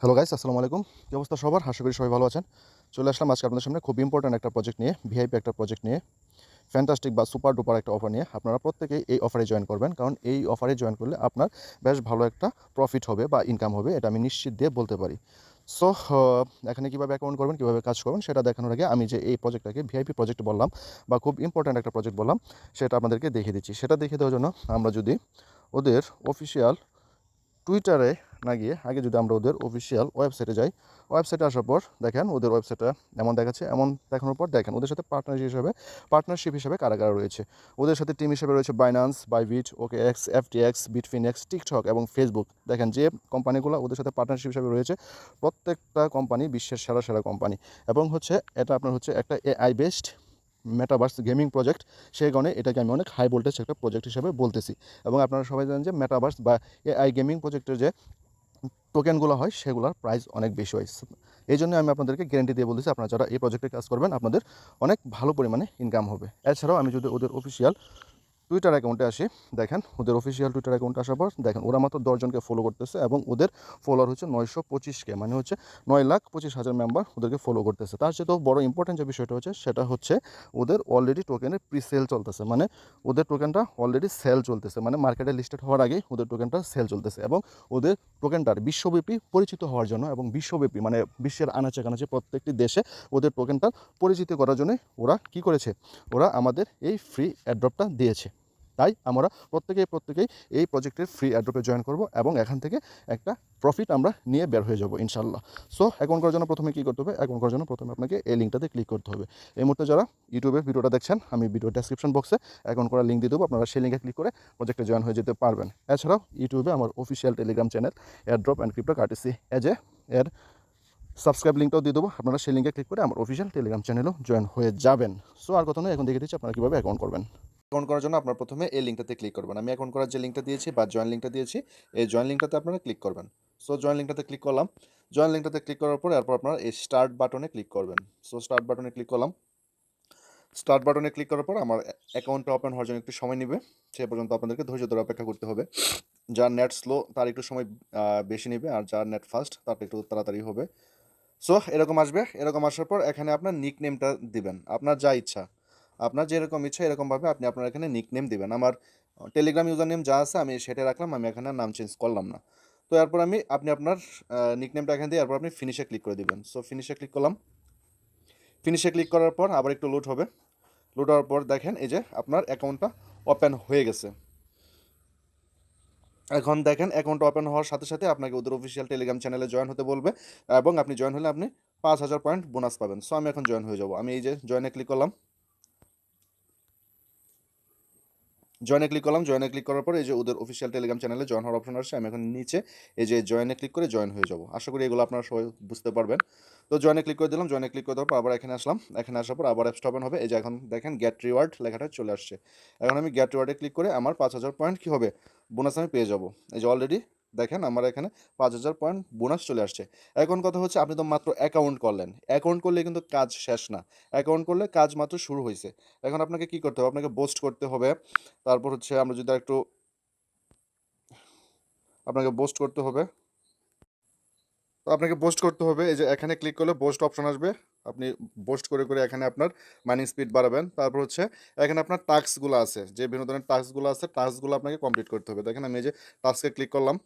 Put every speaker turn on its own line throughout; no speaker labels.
Hello guys আসসালামু আলাইকুম। কি অবস্থা সবার? আশা করি সবাই ভালো আছেন। চলে আসলাম আজকে আপনাদের সামনে খুব ইম্পর্ট্যান্ট একটা প্রজেক্ট নিয়ে ভিআইপি একটা প্রজেক্ট নিয়ে ফ্যান্টাস্টিক বা সুপার ডুপার একটা অফার নিয়ে। আপনারা প্রত্যেকেই এই অফারে জয়েন করবেন, কারণ এই অফারে জয়েন করলে আপনার বেশ ভালো একটা প্রফিট হবে বা ইনকাম হবে, এটা আমি নিশ্চিত দিয়ে বলতে পারি। সো এখানে কীভাবে অ্যাকাউন্ট করবেন, কীভাবে কাজ করবেন, সেটা দেখানোর আগে আমি যে এই প্রজেক্টটাকে ভিআইপি প্রজেক্ট বললাম, বা খুব ইম্পর্ট্যান্ট একটা প্রজেক্ট বললাম, সেটা আপনাদেরকে দেখিয়ে দিচ্ছি। সেটা দেখিয়ে দেওয়ার জন্য আমরা যদি ওদের অফিসিয়াল টুইটারে না গিয়ে আগে যদি আমরা ওদের অফিসিয়াল ওয়েবসাইটে যাই ওয়েবসাইটে আসার পর দেখেন ওদের ওয়েবসাইটটা এমন দেখাচ্ছে, এমন দেখানোর পর দেখেন ওদের সাথে পার্টনারশিপ হিসাবে পার্টনারশিপ হিসাবে কারা কারা রয়েছে। ওদের সাথে টিম হিসেবে রয়েছে Binance Bybit OKX FTX Bitfinex TikTok এবং ফেসবুক দেখেন যে কোম্পানিগুলো ওদের সাথে পার্টনারশিপ হিসাবে রয়েছে, প্রত্যেকটা কোম্পানি বিশ্বের সেরা সেরা কোম্পানি এবং হচ্ছে এটা আপনার হচ্ছে একটা AI based metaverse gaming project সেই কারণে এটাকে আমি অনেক হাই ভোল্টেজ একটা প্রজেক্ট হিসেবে বলতেছি। এবং আপনারা সবাই জানেন যে মেটাভার্স বা এআই গেমিং প্রজেক্টের যে টোকেনগুলো হয়, সেগুলোর প্রাইস অনেক বেশি হয়। এই জন্য আমি আপনাদেরকে গ্যারেন্টি দিয়ে বলতেছি, আপনারা যারা এই প্রজেক্টে কাজ করবেন, আপনাদের অনেক ভালো পরিমাণে ইনকাম হবে। এছাড়াও আমি যদি ওদের অফিসিয়াল টুইটার অ্যাকাউন্টে আসি, দেখেন, ওদের অফিসিয়াল টুইটার অ্যাকাউন্টে আসার পর, দেখেন, ওরা মাত্র দশজনকে ফলো করতেছে এবং ওদের ফলোয়ার হচ্ছে নয়শো পঁচিশকে মানে হচ্ছে নয় লাখ পঁচিশ হাজার মেম্বার ওদেরকে ফলো করতেছে। তার চেয়ে তো বড় ইম্পর্টেন্ট যে বিষয়টা হচ্ছে, সেটা হচ্ছে ওদের অলরেডি টোকেনের প্রি সেল চলতেছে মানে ওদের টোকেনটা অলরেডি সেল চলতেছে মানে মার্কেটে লিস্টেড হওয়ার আগেই ওদের টোকেনটা সেল চলতেছে এবং ওদের টোকেনটার বিশ্বব্যাপী পরিচিত হওয়ার জন্য এবং বিশ্বব্যাপী মানে বিশ্বের আনাচে কানাচে প্রত্যেকটি দেশে ওদের টোকেনটা পরিচিত করার জন্য ওরা কি করেছে? ওরা আমাদের এই ফ্রি অ্যাড্রপটা দিয়েছে। তাই আমরা প্রত্যেকেই প্রত্যেকেই এই প্রজেক্টের ফ্রি অ্যাড্রপে জয়েন করব এবং এখান থেকে একটা প্রফিট আমরা নিয়ে বের হয়ে যাব ইনশাল্লাহ সো অ্যাকাউন্ট করার জন্য প্রথমে কী করতে হবে? অ্যাকাউন্ট করার জন্য প্রথমে আপনাকে এই লিঙ্কটাতে ক্লিক করতে হবে। এই মুহূর্তে যারা ইউটিউবে ভিডিওটা দেখছেন, আমি ভিডিও ডেসক্রিপশন বক্সে অ্যাকাউন্ট করার লিঙ্ক দিয়ে দেবো। আপনারা সেই লিঙ্কে ক্লিক করে প্রজেক্টে জয়েন হয়ে যেতে পারবেন। এছাড়াও ইউটিউবে আমার official Telegram channel airdrop and crypto courtesy age এ এর সাবস্ক্রাইব লিঙ্কটাও দিয়ে দেবো। আপনারা সেই লিঙ্কে ক্লিক করে আমার অফিসিয়াল টেলিগ্রাম চ্যানেলও জয়েন হয়ে যাবেন। সো আর কথা নয়, এখন দেখে দিচ্ছি আপনারা কীভাবে অ্যাকাউন্ট করবেন। অ্যাকাউন্ট করার জন্য আপনার প্রথমে এই লিঙ্কটাতে ক্লিক করবেন। আমি অ্যাকাউন্ট করার যে লিঙ্কটা দিয়েছি বা জয়েন লিঙ্কটা দিয়েছি, এই জয়েন লিঙ্কটাতে আপনারা ক্লিক করবেন। সো জয়েন লিঙ্কটাতে ক্লিক করলাম। জয়েন লিঙ্কটাতে ক্লিক করার পরে এরপর আপনারা এই স্টার্ট বাটনে ক্লিক করবেন। সো স্টার্ট বাটনে ক্লিক করলাম। স্টার্ট বাটনে ক্লিক করার পর আমার অ্যাকাউন্টটা ওপেন হওয়ার জন্য একটু সময় নেবে। সে পর্যন্ত আপনাদেরকে ধৈর্য ধরে অপেক্ষা করতে হবে। যার নেট স্লো তার একটু সময় বেশি নেবে আর যার নেট ফাস্ট তার একটু তাড়াতাড়ি হবে। সো এরকম আসবে। এরকম আসার পর এখানে আপনার নিক নেমটা দিবেন। আপনার যা ইচ্ছা। আপনার যেরকম ইচ্ছা, এরকমভাবে আপনি আপনার এখানে নিক নেম দিবেন। আমার টেলিগ্রাম ইউজার নেম যা আছে আমি সেটা রাখলাম, আমি এখানে নাম চেঞ্জ করলাম না। তো এরপর আমি, আপনি আপনার নিক নেমটা এখানে দিয়ে এরপর আপনি ফিনিশে ক্লিক করে দিবেন। সো ফিনিশে ক্লিক করলাম। ফিনিশে ক্লিক করার পর আবার একটু লোড হবে। লোড হওয়ার পর দেখেন, এই যে আপনার অ্যাকাউন্টটা ওপেন হয়ে গেছে। এখন দেখেন অ্যাকাউন্ট ওপেন হওয়ার সাথে সাথে আপনাকে ওদের অফিসিয়াল টেলিগ্রাম চ্যানেলে জয়েন হতে বলবে এবং আপনি জয়েন হলে আপনি পাঁচ হাজার পয়েন্ট বোনাস পাবেন। সো আমি এখন জয়েন হয়ে যাব। আমি এই যে জয়েনে ক্লিক করলাম। জয়েনে ক্লিক করলাম জয়েনে ক্লিক করার পর এই যে ওদের অফিসিয়াল টেলিগ্রাম চ্যানেলে জয়েন হওয়ার অপশন আসছে, আমি এখন নিচে এই যে জয়েনে ক্লিক করে জয়েন হয়ে যাব। আশা করি এগুলো আপনারা সবাই বুঝতে পারবেন। তো জয়েনে ক্লিক করে দিলাম জয়েনে ক্লিক করে দেওয়ার পর আবার এখানে আসলাম। এখানে আসার পর আবার অ্যাপসটা ওপেন হবে। এই যে এখন দেখেন গ্যাট রিওয়ার্ড লেখাটা চলে আসছে। এখন আমি গ্যাট রিওয়ার্ডে ক্লিক করে আমার পাঁচ হাজার পয়েন্ট কী হবে? বোনাস আমি পেয়ে যাব। এই যে অলরেডি দেখেন আমার এখানে পাঁচ হাজার পয়েন্ট বোনাস চলে আসছে। এখন কথা হচ্ছে আপনি তো মাত্র অ্যাকাউন্ট করলেন। অ্যাকাউন্ট করলে কিন্তু কাজ শেষ না। অ্যাকাউন্ট করলে কাজ মাত্র শুরু হয়েছে এখন আপনাকে কি করতে হবে? আপনাকে বোস্ট করতে হবে। তারপর হচ্ছে আমরা যদি একটু আপনাকে বোস্ট করতে হবে। তো আপনাকে বোস্ট করতে হবে। এই যে এখানে ক্লিক করলে বোস্ট অপশন আসবে। আপনি বোস্ট করে করে এখানে আপনার মাইনিং স্পিড বাড়াবেন। তারপর হচ্ছে এখানে আপনার টাস্কগুলো আছে। যে বিভিন্ন ধরনের টাস্কগুলো আছে টাস্কগুলো আপনাকে কমপ্লিট করতে হবে। দেখেন আমি এই যে টাস্কে ক্লিক করলাম।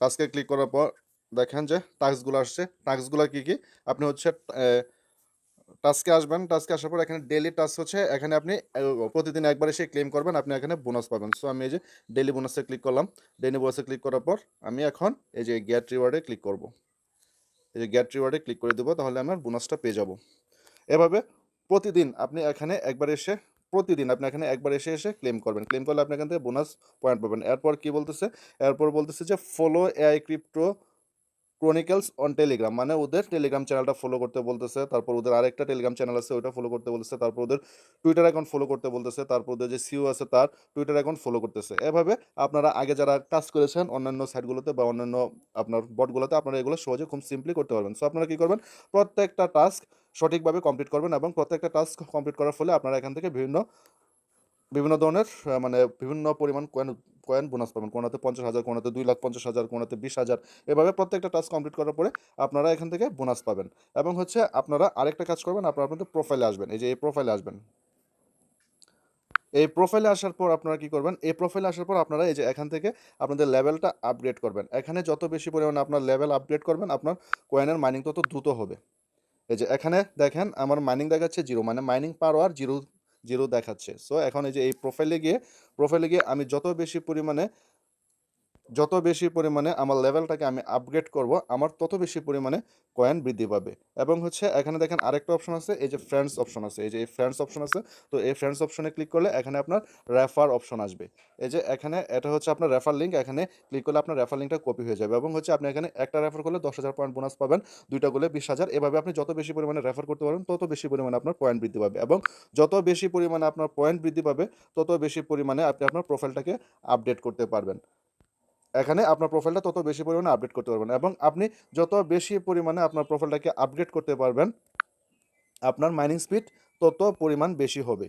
টাস্কে ক্লিক করার পর দেখেন যে টাস্কগুলো আসছে। টাস্কগুলো কী কী? আপনি হচ্ছে টাস্কে আসবেন। টাস্কে আসার পর এখানে ডেলি টাস্ক হচ্ছে, এখানে আপনি প্রতিদিন একবার এসে ক্লেম করবেন, আপনি এখানে বোনাস পাবেন। সো আমি এই যে ডেলি বোনাসে ক্লিক করলাম ডেলি বোনাসে ক্লিক করার পর আমি এখন এই যে গ্যাট রিওয়ার্ডে ক্লিক করব। এই যে গ্যাট রিওয়ার্ডে ক্লিক করে দেবো, তাহলে আমার বোনাসটা পেয়ে যাব। এভাবে প্রতিদিন আপনি এখানে একবার এসে প্রতিদিন আপনি এখানে একবার এসে এসে ক্লেম করবেন। ক্লেম করলে আপনি এখান থেকে বোনাস পয়েন্ট পাবেন। এরপর কি বলতেছে? এরপর বলতেছে যে follow AI crypto chronicles on Telegram মানে ওদের টেলিগ্রাম চ্যানেলটা ফলো করতে বলতেছে, তারপর ওদের আরেকটা টেলিগ্রাম চ্যানেল আছে, ওইটা ফলো করতে বলতেছে, তারপর ওদের টুইটার অ্যাকাউন্ট ফলো করতে বলতেছে, তারপর ওদের যে সিও আছে, তার টুইটার অ্যাকাউন্ট ফলো করতেছে। এভাবে আপনারা আগে যারা কাজ করেছেন, অন্যান্য সাইটগুলোতে বা অন্যান্য আপনার বটগুলোতে আপনারা এগুলো সহজে খুব সিম্পলি করতে পারবেন। সো আপনারা কী করবেন? প্রত্যেকটা টাস্ক সঠিকভাবে কমপ্লিট করবেন এবং প্রত্যেকটা টাস্ক কমপ্লিট করার ফলে আপনারা এখান থেকে বিভিন্ন বিভিন্ন ধরনের মানে বিভিন্ন পরিমাণ কয়েন কয়েন বোনাস পাবেন। কোনোতে পঞ্চাশ হাজার কোনোতে দুই লাখ পঞ্চাশ হাজার কোনোতে বিশ হাজার, এভাবে প্রত্যেকটা টাস্ক কমপ্লিট করার পরে আপনারা এখান থেকে বোনাস পাবেন। এবং হচ্ছে আপনারা আরেকটা কাজ করবেন, আপনারা আপনাদের প্রোফাইলে আসবেন। এই যে এই প্রোফাইলে আসবেন। এই প্রোফাইলে আসার পর আপনারা কি করবেন? এই প্রোফাইলে আসার পর আপনারা এই যে এখান থেকে আপনাদের লেভেলটা আপগ্রেড করবেন। এখানে যত বেশি পরিমাণে আপনার লেভেল আপগ্রেড করবেন, আপনার কয়েনের মাইনিং তত দ্রুত হবে। এই যে এখানে দেখেন আমার মাইনিং দেখাচ্ছে জিরো মানে মাইনিং পাওয়ার জিরো জিরো দেখাচ্ছে। সো এখন এই যে এই প্রোফাইলে গিয়ে প্রোফাইলে গিয়ে আমি যত বেশি পরিমাণে যত বেশি পরিমাণে আমার লেভেলটাকে আমি আপগ্রেড করব, আমার তত বেশি পরিমাণে কয়েন বৃদ্ধি পাবে। এবং হচ্ছে এখানে দেখেন আরেকটা অপশন আছে, এই যে ফ্রেন্ডস অপশন আছে, এই যে এই ফ্রেন্ডস অপশন আছে, তো এই ফ্রেন্ডস অপশনে ক্লিক করলে এখানে আপনার রেফার অপশন আসবে। এই যে এখানে এটা হচ্ছে আপনার রেফার লিঙ্ক এখানে ক্লিক করলে আপনার রেফার লিঙ্কটা কপি হয়ে যাবে এবং হচ্ছে আপনি এখানে একটা রেফার করলে দশ হাজার পয়েন্ট বোনাস পাবেন, দুইটা করলে বিশ হাজার। এভাবে আপনি যত বেশি পরিমাণে রেফার করতে পারবেন, তত বেশি পরিমাণে আপনার পয়েন্ট বৃদ্ধি পাবে এবং যত বেশি পরিমাণে আপনার পয়েন্ট বৃদ্ধি পাবে, তত বেশি পরিমাণে আপনি আপনার প্রোফাইলটাকে আপডেট করতে পারবেন। এখানে আপনার প্রোফাইলটা তত বেশি পরিমাণে আপডেট করতে পারবেন এবং আপনি যত বেশি পরিমাণে আপনার প্রোফাইলটাকে আপডেট করতে পারবেন, আপনার মাইনিং স্পিড তত পরিমাণ বেশি হবে।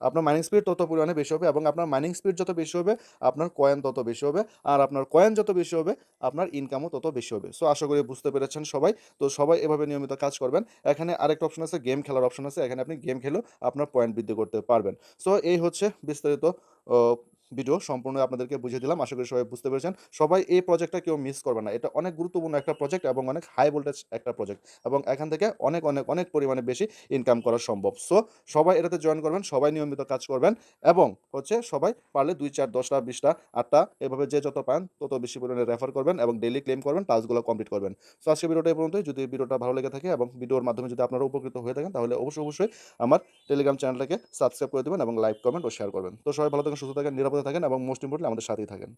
আপনার মাইনিং স্পিড তত পরিমাণে বেশি হবে এবং আপনার মাইনিং স্পিড যত বেশি হবে, আপনার কয়েন তত বেশি হবে আর আপনার কয়েন যত বেশি হবে, আপনার ইনকামও তত বেশি হবে। সো আশা করি বুঝতে পেরেছেন সবাই। তো সবাই এভাবে নিয়মিত কাজ করবেন। এখানে আরেকটা অপশন আছে গেম খেলার অপশন আছে। এখানে আপনি গেম খেলেও আপনার পয়েন্ট বৃদ্ধি করতে পারবেন। সো এই হচ্ছে বিস্তারিত ভিডিও সম্পূর্ণ আপনাদেরকে বুঝিয়ে দিলাম। আশা করি সবাই বুঝতে পেরেছেন। সবাই এই প্রজেক্টটা কেউ মিস করবে না। এটা অনেক গুরুত্বপূর্ণ একটা প্রজেক্ট এবং অনেক হাই ভোল্টেজ একটা প্রজেক্ট এবং এখান থেকে অনেক অনেক অনেক পরিমাণে বেশি ইনকাম করা সম্ভব। সো সবাই এটাতে জয়েন করবেন, সবাই নিয়মিত কাজ করবেন এবং হচ্ছে সবাই পারলে দুই চার দশটা বিশটা আটটা এভাবে যে যত পান তত বেশি পরিমাণে রেফার করবেন এবং ডেইলি ক্লেম করবেন টাস্কগুলো কমপ্লিট করবেন। সো আজকে ভিডিওটা এই পর্যন্তই। যদি ভিডিওটা ভালো লেগে থাকে এবং ভিডিওর মাধ্যমে যদি আপনারা উপকৃত হয়ে থাকেন, তাহলে অবশ্যই অবশ্যই আমার টেলিগ্রাম চ্যানেলটাকে সাবস্ক্রাইব করে দেবেন এবং লাইক কমেন্ট ও শেয়ার করবেন। তো সবাই ভালো থাকেন, সুস্থ থাকেন, নিরাপদে থাকেন এবং মোস্ট ইম্পর্টেন্টলি আমাদের সাথেই থাকেন।